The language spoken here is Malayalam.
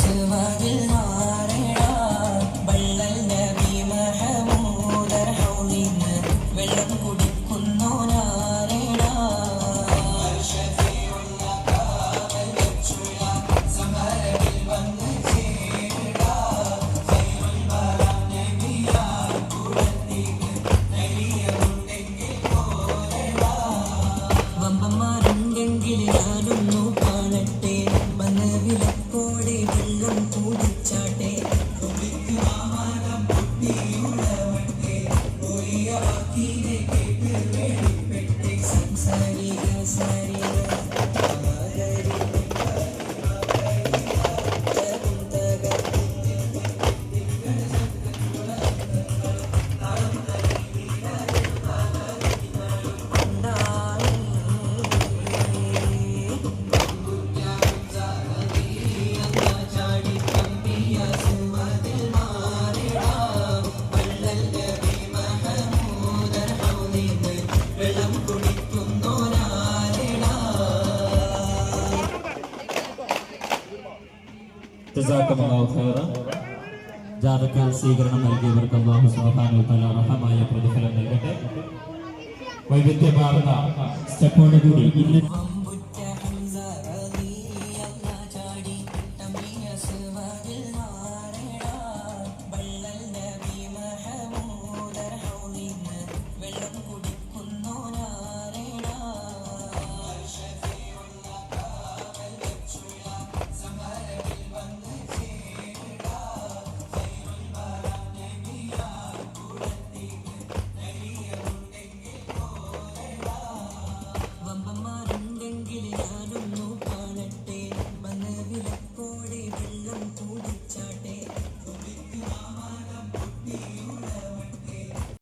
செல்வதில் நான் വിലക്കോടെ വെള്ളം കൂടിച്ചാട്ടെ. സംസാരിക സാരിക ജസാക്കമല്ലാഹു ഖൈറ. ജാഥക്ക് സ്വീകരണം നൽകിയവർക്ക് അള്ളാഹു സുബ്ഹാനഹു വതആല അർഹമായ പ്രതിഫലം നൽകട്ടെ വൈവിധ്യമാർന്ന സ്റ്റെപ്പോടുകൂടി ഇന്ന് shirt.